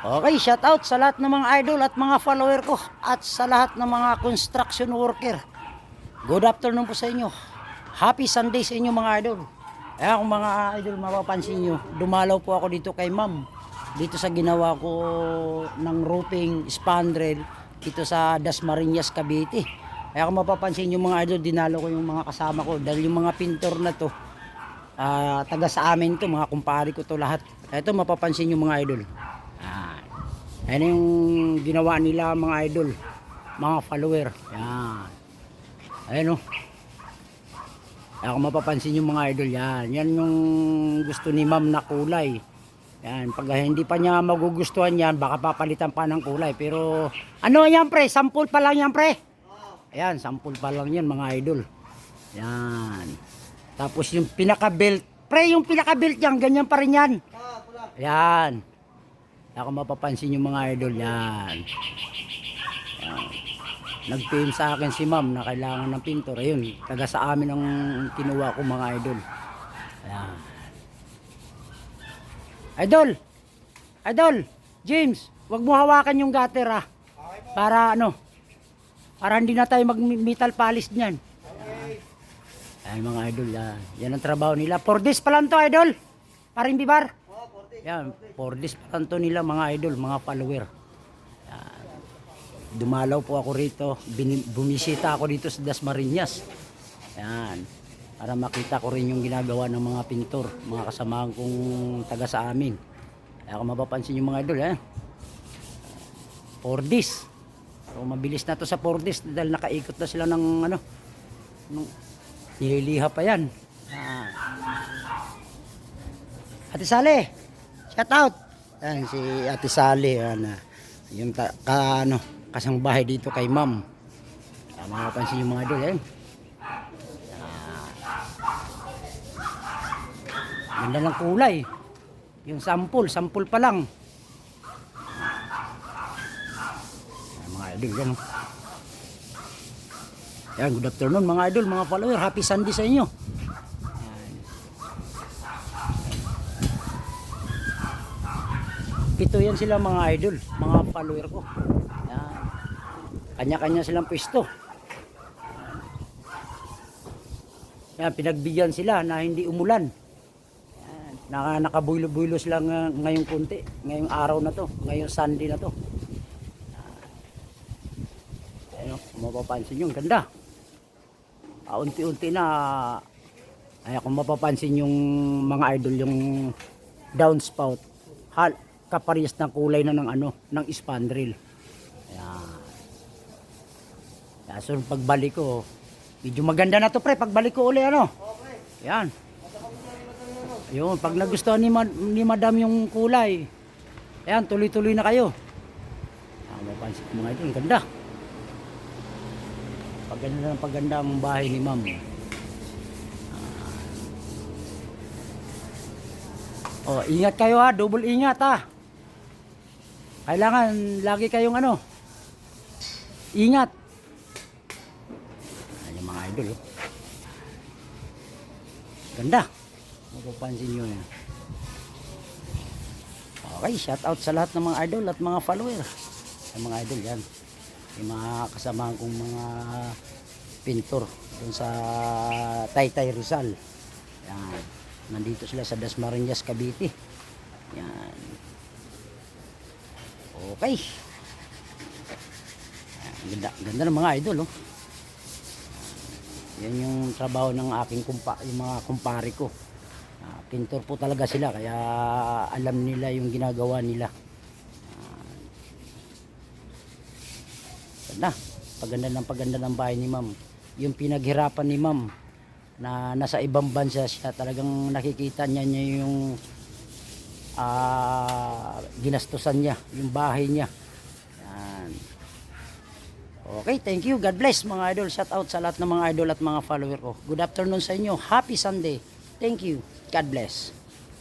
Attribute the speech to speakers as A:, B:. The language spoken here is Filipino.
A: Okay, shout out sa lahat ng mga idol at mga follower ko at sa lahat ng mga construction worker. Good afternoon po sa inyo. Happy Sunday sa inyo mga idol. Eh kung mga idol mapapansin nyo, dumalaw po ako dito kay ma'am. Dito sa ginawa ko ng roofing spandrel dito sa Dasmariñas, Cavite. Eh kung mapapansin nyo mga idol, dinalo ko yung mga kasama ko dahil yung mga pintor na to, ah, taga sa amin to, mga kumpare ko to lahat. Ito mapapansin nyo mga idol. Ah, yan yung ginawa nila mga idol, mga follower. Yan. Ayan o. Kaya kung mapapansin yung mga idol yan, yan yung gusto ni ma'am na kulay. Yan, pag hindi pa niya magugustuhan yan, baka papalitan pa ng kulay. Pero ano yan pre, sample pa lang yan pre. Ayan, sample pa lang yan mga idol. Yan. Tapos yung pinaka-belt, pre yung pinaka-belt yan, ganyan pa rin yan. Ayan. Kung mapapansin yung mga idol yan. Nag-PM sa akin si ma'am na kailangan ng pintor. Ayun, taga sa amin ang kinuha ko mga idol. Ayan. Idol! Idol! James, wag mo hawakan yung gutter ah. Para ano? Para hindi na tayo mag-metal polish niyan. Ayan mga idol yan. Yan ang trabaho nila. For this pa lang to idol. Paring bibar. Yan, for this pa lang to nila mga idol, mga follower. Yan. Dumalaw po ako rito. Bumisita ako dito sa Dasmariñas. Yan. Para makita ko rin yung ginagawa ng mga pintor, mga kasamahan kong taga sa amin. Kaya kung mapapansin yung mga idol, eh. For this. So, mabilis na to sa for this dahil nakaikot na sila ng ano, nung nililiha pa yan. Ah. Ate Sally, shout out. Yan si Ate Sally, yan, ah, yung ta, ka, ano, kasang bahay dito kay ma'am. Ah, mapapansin yung mga idol, yan. Ah. Ganda ng kulay. Yung sample, sample pa lang. Yan, mga idol, yan. oh. Yan, good afternoon mga idol, mga follower. Happy Sunday sa inyo. Pito yan sila mga idol, mga follower ko. Yan. Kanya-kanya silang pwesto. Yan, pinagbigyan sila na hindi umulan. Yan. Naka, nakabuylo-buylo sila nga- ngayong kunti, ngayong araw na to, ngayong Sunday na to. Ano, mapapansin yung ganda. Ah, unti-unti na ay kung mapapansin yung mga idol yung downspout hal kaparehas ng kulay na ng ano ng spandrel. Ayan. Kaya, so pagbalik ko medyo maganda na to pre. Pagbalik ko uli ano? Yan yun pag nagustuhan ni, ma- ni madam yung kulay ayan tuloy-tuloy na kayo. Ah, mapansin ko mga idol ang ganda. Paganda ng paganda ang bahay ni ma'am. Oh, ingat kayo ha, double ingat ha. Kailangan lagi kayong ano. Ingat. Ayan yung mga idol oh. Ganda. Mapapansin nyo yan. Okay, shout out sa lahat ng mga idol at mga follower. Yung mga idol yan. Yung mga kasamahan kong mga pintor dun sa Taytay Rizal. Yan. Nandito sila sa Dasmariñas, Cavite. Yan. Okay. Ganda, ganda ng mga idol, oh. Yan yung trabaho ng aking kumpa, yung mga kumpare ko. Ah, pintor po talaga sila, kaya alam nila yung ginagawa nila. Ah. Ganda. Paganda ng paganda ng bahay ni ma'am. Yung pinaghirapan ni ma'am na nasa ibang bansa siya talagang nakikita niya niya yung ah, ginastusan niya yung bahay niya. Yan. Okay thank you. God bless mga idol. Shout out sa lahat ng mga idol at mga follower ko. Good afternoon sa inyo. Happy Sunday. Thank you. God bless